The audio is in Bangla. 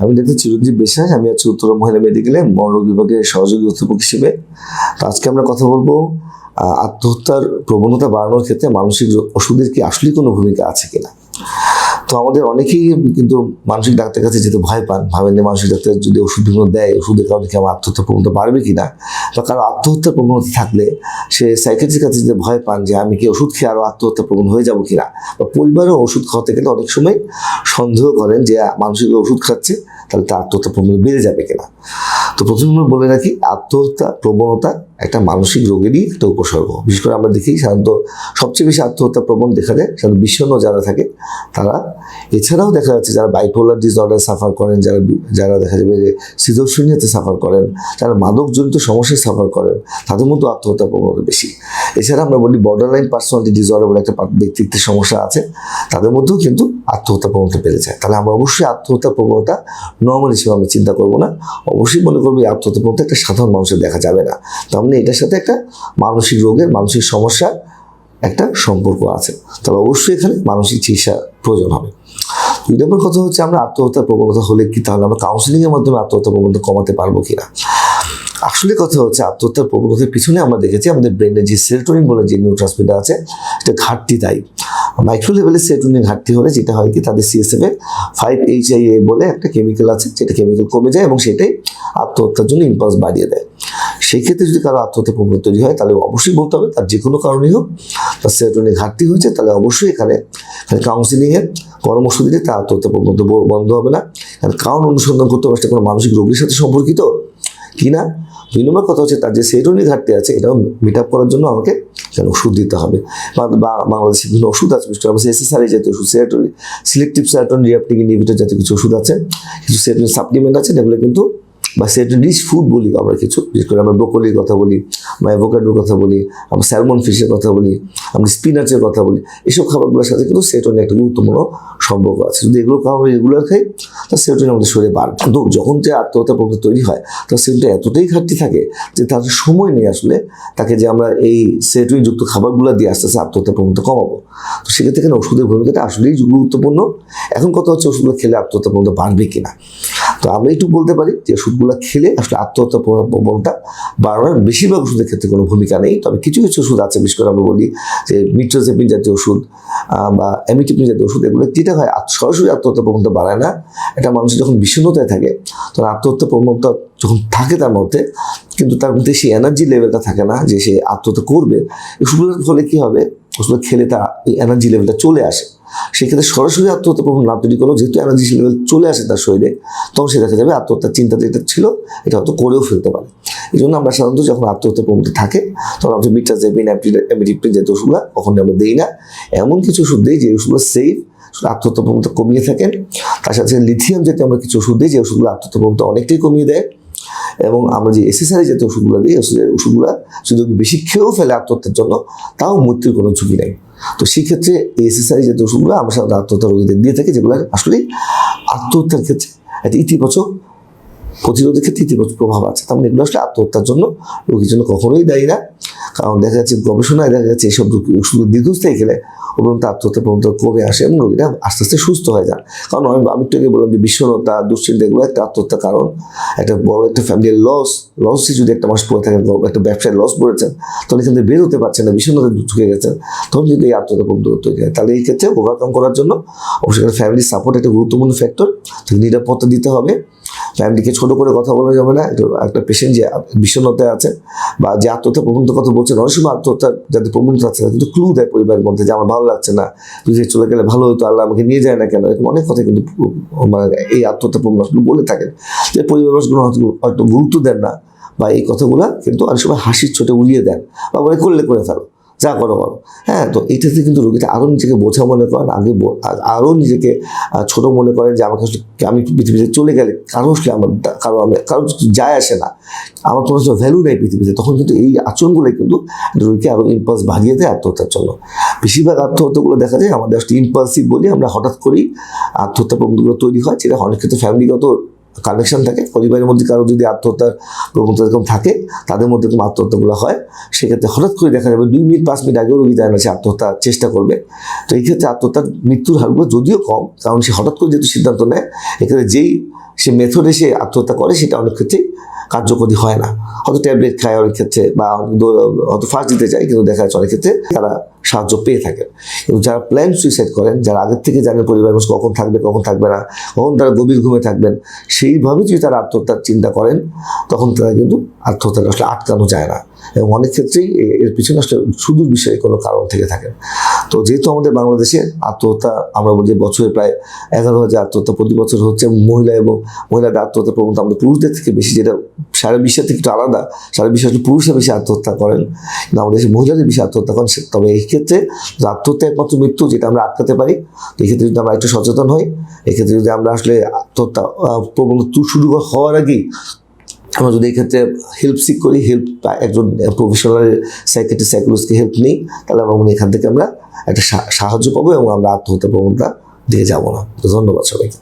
আমি ডাক্তার চিরঞ্জীব বিশ্বাস, আমি আছি উত্তর মহিলা মেডিকেলে মনোরোগ বিভাগের সহযোগী অধ্যাপক হিসেবে। তো আজকে আমরা কথা বলব আত্মহত্যার প্রবণতা বাড়ানোর ক্ষেত্রে মানসিক ওষুধের কি আসলেই কোনো ভূমিকা আছে কিনা? তো আমাদের অনেকেই কিন্তু মানসিক ডাক্তার কাছে যেতে ভয় পান। ভাবেন যে মানসিক ডাক্তার যদি ওষুধ বিভিন্ন দেয়, ওষুধের কারণে কি আমার আত্মহত্যা প্রবণতা বাড়বে কিনা? বা কারও আত্মহত্যার প্রবণতা থাকলে সে সাইকেট্রির কাছে যেতে ভয় পান যে আমি কি ওষুধ খেয়ে আরও আত্মহত্যা প্রবণ হয়ে যাব কিনা? বা পরিবারও ওষুধ খাওয়াতে গেলে অনেক সময় সন্দেহ করেন যে মানসিক ওষুধ খাচ্ছে, তাহলে তার আত্মহত্যা প্রবণতা বেড়ে যাবে কিনা? তো প্রথমে বলে রাখি আত্মহত্যা প্রবণতা একটা মানসিক রোগেরই একটা উপসর্গ। বিশেষ করে আমরা দেখি সাধারণত সবচেয়ে বেশি আত্মহত্যা প্রবণ দেখা যায়, সাধারণত বিষণ্ণ যারা থাকে, তারা এছাড়াও দেখা যাচ্ছে যারা বাইপোলার ডিসঅর্ডার সাফার করেন, যারা যারা দেখা যাবে যে সিজোফ্রেনিয়াতে সাফার করেন, যারা মাদকজনিত সমস্যায় সাফার করেন, তাদের মধ্যে আত্মহত্যা প্রবণতা বেশি। এছাড়া আমরা বলি বর্ডার লাইন পার্সোনালিটি ডিসঅর্ডার বলে একটা ব্যক্তিত্বের সমস্যা আছে, তাদের মধ্যেও কিন্তু আত্মহত্যা প্রবণতা বেড়ে যায়। তাহলে আমরা অবশ্যই আত্মহত্যা প্রবণতা নর্মাল হিসেবে আমি চিন্তা করব না। অবশ্যই মনে করব আত্মহত্যা প্রবণতা একটা সাধারণ মানুষের দেখা যাবে না। তার মানে এটার সাথে একটা মানসিক রোগের মানসিক সমস্যার একটা সম্পর্ক আছে। তাহলে অবশ্যই এখানে মানসিক চিকিৎসা প্রয়োজন হবে। দুই নম্বর কথা হচ্ছে আমরা আত্মহত্যার প্রবণতা হলে কি, তাহলে আমরা কাউন্সিলিংয়ের মাধ্যমে আত্মহত্যা প্রবণতা কমাতে পারব কিনা? আসলে কথা হচ্ছে আত্মহত্যার প্রবণতার পিছনে আমরা দেখেছি আমাদের ব্রেনে যে সেরোটোনিন বলে যে নিউরো ট্রান্সমিটার আছে এটা ঘাটতি তাই মাইক্রো লেভেলে সেরোটোনিন ঘাটতি হলে যেটা হয় কি, তাদের CSF five H I A বলে একটা কেমিক্যাল আছে, যেটা কেমিক্যাল কমে যায় এবং সেটাই আত্মহত্যার জন্য ইম্পালস বাড়িয়ে দেয়। সেই ক্ষেত্রে যদি কারও আত্মহত্যা প্রবণতা তৈরি হয়, তাহলে অবশ্যই বলতে হবে, তার যে কোনো কারণেই হোক, তার সেরোটোনিন ঘাটতি হয়েছে, তাহলে অবশ্যই এখানে কাউন্সিলিংয়ের পরামর্শ দিলে তার আত্মহত্যা প্রবণতা বন্ধ হবে না। কারণ কারণ অনুসন্ধান করতে হবে সেটা কোনো মানসিক রোগীর সাথে সম্পর্কিত? কিনা দুই নম্বর কথা হচ্ছে তার যে সেরোনিন ঘাটতি আছে, এটাও মিট আপ করার জন্য আমাকে যেন ওষুধ দিতে হবে। বা বাংলাদেশে বিভিন্ন ওষুধ আছে বিশেষ করে এসএসআরআই জাতীয় ওষুধ serotonin selective serotonin reuptake inhibitor জাতীয় কিছু ওষুধ আছে, কিছু সেরোটোনিন সাপ্লিমেন্ট আছে, যেগুলো কিন্তু বা সেরোটোনিন রিচ ফুড বলি আমরা কিছু, বিশেষ করে আমরা ব্রোকলির কথা বলি, বা অ্যাভোকাডোর কথা বলি, আমরা স্যালমন ফিশের কথা বলি, আমরা স্পিনাচের কথা বলি, এসব খাবারগুলোর সাথে কিন্তু সেরোটোনিন একটা গুরুত্বপূর্ণ সম্পর্ক আছে। যদি এগুলো খাবার রেগুলার খাই তা সেরোটোনিন আমাদের শরীরে বাড়বে। কিন্তু যখন যে আত্মহত্যা প্রবণতা তৈরি হয় তখন সেরোটোনিন এতটাই ঘাটতি থাকে যে তার সময় নেই আসলে তাকে যে আমরা এই সেরোটোনিন যুক্ত খাবারগুলো দিয়ে আস্তে আস্তে আত্মহত্যা প্রবণতা কমাবো। তো সেক্ষেত্রে এখানে ওষুধের ভূমিকাটা আসলেই গুরুত্বপূর্ণ। এখন কথা হচ্ছে ওষুধগুলো খেলে আত্মহত্যা প্রবণতা বাড়বে কিনা। তো আমরা একটু বলতে পারি যে ওষুধগুলো খেলে আসলে আত্মহত্যা প্রবণ- প্রবণতা বাড়ানোর বেশিরভাগ ওষুধের ক্ষেত্রে কোনো ভূমিকা নেই। তবে কিছু কিছু ওষুধ আছে, বিশেষ করে আমরা বলি যে মিট্রোজেপিন জাতীয় ওষুধ বা অ্যামিটিপিন জাতীয় ওষুধ, এগুলো যেটা হয় সরাসরি আত্মহত্যা প্রবণতা বাড়ায় না। এটা মানুষ যখন বিষণ্ণতায় থাকে, তখন আত্মহত্যা প্রবণতা যখন থাকে তার মধ্যে, কিন্তু তার মধ্যে সেই এনার্জি লেভেলটা থাকে না যে সে আত্মহত্যা করবে। ওষুধগুলোর ফলে কী হবে? ওষুধ খেলে তার এই এনার্জি লেভেলটা চলে আসে। সেক্ষেত্রে সরাসরি আত্মহত্যা প্রবণ না তৈরি করলেও যেহেতু এনার্জি লেভেল চলে আসে তার শরীরে, তখন সে দেখা যাবে আত্মহত্যার চিন্তা যেটা ছিল, এটা হয়তো করেও ফেলতে পারে। এই জন্য আমরা সাধারণত যখন আত্মহত্যা প্রবণতা থাকে, তখন আমরা মিটাজেপিন অ্যামিডিপিন যে ওষুধগুলো কখনই আমরা দিই না। এমন কিছু ওষুধ দিই যে ওষুধগুলো সেফ আত্মহত্যা প্রবণতা কমিয়ে থাকেন। তার সাথে লিথিয়াম জাতীয় আমরা কিছু ওষুধ দিই যে ওষুধগুলো আত্মহত্যা প্রবণতা অনেকটাই কমিয়ে দেয়। এবং আমরা যে এসএসআরই জাতীয় ওষুধগুলো দিই ওষুধগুলো যদি বেশি খেয়েও ফেলে আত্মহত্যার জন্য, তাও মৃত্যুর কোনো ঝুঁকি নেই। তো সেক্ষেত্রে এই এসএসআরই জাতীয় ওষুধগুলো আমরা সাধারণত আত্মহত্যা রোগীদের দিয়ে থাকি, যেগুলো আসলে আত্মহত্যার ক্ষেত্রে একটা ইতিবাচক প্রতিরোধের ক্ষেত্রে ইতিবাচক প্রভাব আছে। তার মানে এগুলো আসলে আত্মহত্যার জন্য রোগীর জন্য কখনোই দায়ী না। কারণ দেখা যাচ্ছে গবেষণায় দেখা যাচ্ছে এইসব ওষুধ দীর্ঘস্থায়ী খেলে উপরন্ত আত্মহত্যা পর্যন্ত কমে আসে এবং রোগীরা আস্তে আস্তে সুস্থ হয়ে যান কারণ আমি আমি আগে বললাম যে বিষণ্ণতা, দুশ্চিন্তা এগুলো একটা আত্মহত্যার কারণ। একটা বড় একটা ফ্যামিলির লস লসই যদি একটা মাস পড়ে থাকেন একটা ব্যবসায় লস পড়েছেন তখন এখান থেকে বের হতে পারছেন না, বিষণ্ণতা ঢুকে গেছেন তখন যদি এই আত্মহত্যা প্রবণতা তৈরি হয় তাহলে এই ক্ষেত্রে ওভারকাম করার জন্য অবশ্যই ফ্যামিলি সাপোর্ট একটা গুরুত্বপূর্ণ ফ্যাক্টর নিরাপত্তা দিতে হবে। ফ্যামিলিকে ছোট করে কথা বলা যাবে না। একটু পেশেন্ট যে বিষণ্ণতায় আছে বা যে আত্মহত্যা প্রবণতা কথা বলছেন অনেক সময় আত্মহত্যার যাদের প্রবণতা আছে কিন্তু ক্লু দেয় পরিবারের মধ্যে যে আমার ভালো লাগছে না। তুই যে চলে গেলে ভালো হতো, আল্লাহ আমাকে নিয়ে যায় না কেন? এরকম অনেক কথা কিন্তু মানে এই আত্মহত্যা প্রবণতাগুলো বলে থাকেন। যে পরিবার মানুষগুলো হয়তো গুরুত্ব দেন না বা এই কথাগুলা কিন্তু অনেক সময় হাসির ছোটে উড়িয়ে দেন বা বলে করলে করে ফেলো যা করো করো। হ্যাঁ তো এটাতে কিন্তু রোগীটা আরও নিজেকে বোঝা মনে করেন, আগে আরও নিজেকে ছোট মনে করেন যে আমাকে আমি পৃথিবীতে চলে গেলে কারও আসলে আমার কারও আমি কারও যায় আসে না। আমার কোনো ভ্যালু নেই পৃথিবীতে। তখন কিন্তু এই আচরণগুলো কিন্তু রোগীকে আরও ইম্পালস বাড়িয়ে দেয় আত্মহত্যার জন্য। বেশিরভাগ আত্মহত্যাগুলো দেখা যায় আমাদের আসলে ইম্পালসিভ বলি আমরা হঠাৎ করেই আত্মহত্যা প্রবণতাগুলো তৈরি হয়, যেটা অনেক ক্ষেত্রে ফ্যামিলিগত কানেকশন থাকে, পরিবারের মধ্যে কারও যদি আত্মহত্যার প্রবণতা এরকম থাকে, তাদের মধ্যে এরকম আত্মহত্যাগুলো হয়, সেক্ষেত্রে হঠাৎ করে দেখা যাবে দুই মিনিট, পাঁচ মিনিট আগেও রোগী জানে সে আত্মহত্যা চেষ্টা করবে। তো এই ক্ষেত্রে আত্মহত্যার মৃত্যুর হারগুলো যদিও কম, কারণ সে হঠাৎ করে যেহেতু সিদ্ধান্ত নেয়, এক্ষেত্রে যেই সে মেথডে সে আত্মহত্যা করে, সেটা অনেক ক্ষেত্রেই কার্যকরী হয় না। হয়তো ট্যাবলেট খায় অনেক ক্ষেত্রে, বা হয়তো ফার্স্ট দিতে চায়, কিন্তু দেখা যাচ্ছে অনেক ক্ষেত্রে তারা সাহায্য পেয়ে থাকেন। এবং যারা প্ল্যান সুইসাইড করেন, যারা আগের থেকে জানেন পরিবার মানুষ কখন থাকবে কখন থাকবে না, কখন তারা গভীর ঘুমে থাকবেন, সেইভাবে যদি তারা আত্মহত্যার চিন্তা করেন, তখন তারা কিন্তু আত্মহত্যাটা আসলে আটকানো যায় না। এবং অনেক ক্ষেত্রেই এর পিছনে আসলে শুধু বিষয়ে কোনো কারণ থেকে থাকেন। তো যেহেতু আমাদের বাংলাদেশে আত্মহত্যা, আমরা বলি বছরে প্রায় এগারো হাজার আত্মহত্যা প্রতি বছর হচ্ছে মহিলা এবং মহিলাদের আত্মহত্যা প্রবণতা আমাদের পুরুষদের থেকে বেশি, যেটা সারা বিশ্বের থেকে একটু আলাদা। সারা বিশ্বে পুরুষরা বেশি আত্মহত্যা করেন, কিন্তু আমাদের দেশে মহিলাদের বেশি আত্মহত্যা করেন। তবে এই ক্ষেত্রে আত্মহত্যা একমাত্র মৃত্যু, যেটা আমরা আটকাতে পারি, তো এই ক্ষেত্রে যদি আমরা একটু সচেতন হই এক্ষেত্রে যদি আমরা আসলে আত্মহত্যা প্রবণতা শুরু হওয়ার আগেই আমরা যদি এক্ষেত্রে হেল্প সিক করি হেল্প একজন প্রফেশনাল সাইকেট্রিস্ট সাইকোলজিকে হেল্প নিই, তাহলে আমরা মনে এখান থেকে আমরা একটা সাহায্য পাবো এবং আমরা আত্মহত্যা প্রবণতা দিয়ে যাব না। ধন্যবাদ সবাইকে।